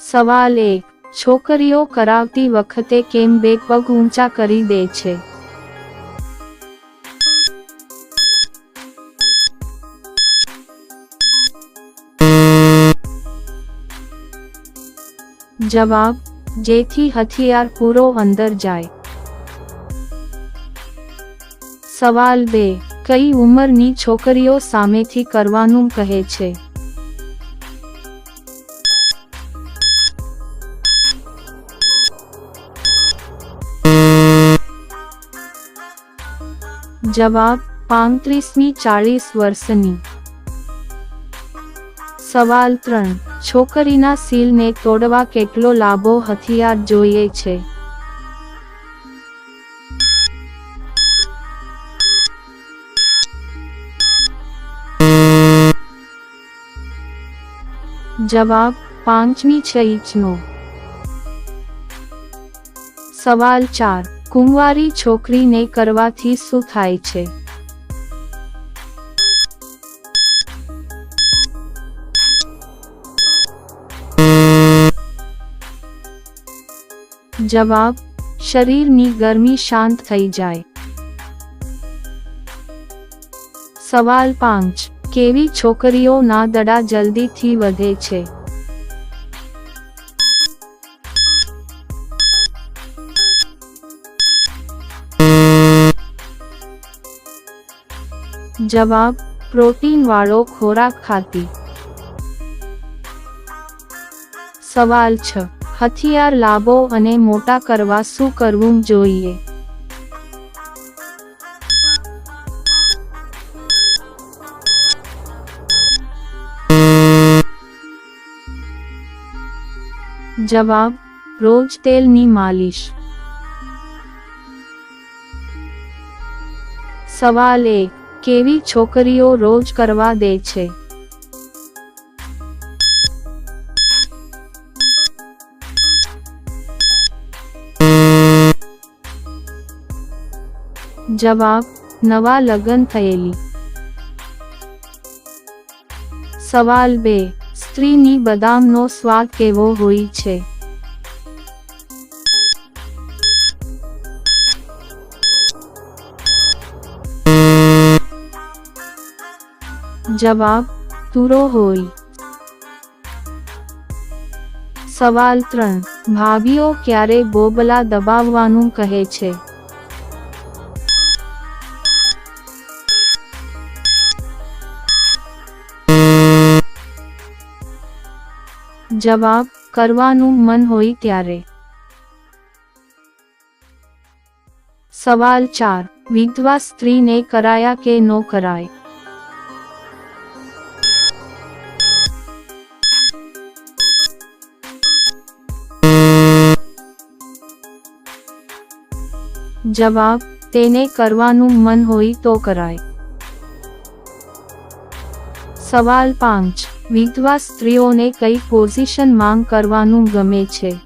સવાલ એક, છોકરીઓ કરાવતી વખતે કેમ બે પગ ઊંચા કરી દે છે? જવાબ, જેથી હથિયાર પૂરો અંદર જાય. સવાલ બે, કઈ ઉંમરની છોકરીઓ સામેથી કરવાનું કહે છે? જવાબ પાંત્રીસમી ચાળીસ વર્ષની. સવાલ ત્રણ. છોકરીના સીલને તોડવા કેટલો લાંબો હથિયાર જોઈએ છે? જવાબ પાંચમી છ ઇંચનો. સવાલ ચાર. કુંવારી છોકરીને કરવાથી શું થાય છે? જવાબ, શરીરની ગરમી શાંત થઈ જાય. સવાલ પાંચ, કેવી છોકરીઓના દડા જલ્દીથી વધે છે? જવાબ પ્રોટીન વાળો ખોરાક ખાતી. સવાલ છ, હથિયાર લાંબો અને મોટા કરવા શું કરવું જોઈએ? જવાબ, રોજ તેલની માલિશ. સવાલ એક કેવી છોકરીઓ રોજ કરવા દે છે? જવાબ, નવા લગ્ન થયેલી. સવાલ બે, સ્ત્રીની બદામનો સ્વાદ કેવો હોય છે? જવાબ, તુરો હોય. સવાલ ત્રણ, ભાભીઓ ક્યારે બોબલા દબાવવાનું કહે છે? જવાબ, કરવાનું મન હોય ત્યારે. સવાલ ચાર, વિધવા સ્ત્રીને કરાયા કે નો કરાય? જવાબ, તેને કરવાનું મન હોય તો કરાય. સવાલ પાંચ, વિધવા સ્ત્રીઓને કઈ પોઝિશન માંગ કરવાનું ગમે છે?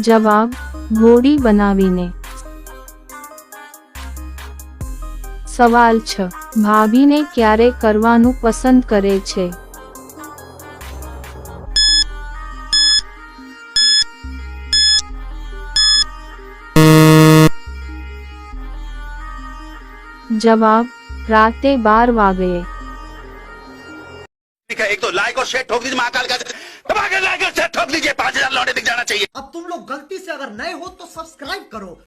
જવાબ, ઘોડી બનાવીને. સવાલ છ ભાભીને ક્યારે કરવાનું પસંદ કરે છે જવાબ રાતે બાર વાગે ठीक है एक तो लाइक और शेयर ठोक दीजिए महाकाल का दबा के लाइक और शेयर ठोक दीजिए पांच हजार लौटे दिख जाना चाहिए अब तुम लोग गलती से अगर नए हो तो सब्सक्राइब करो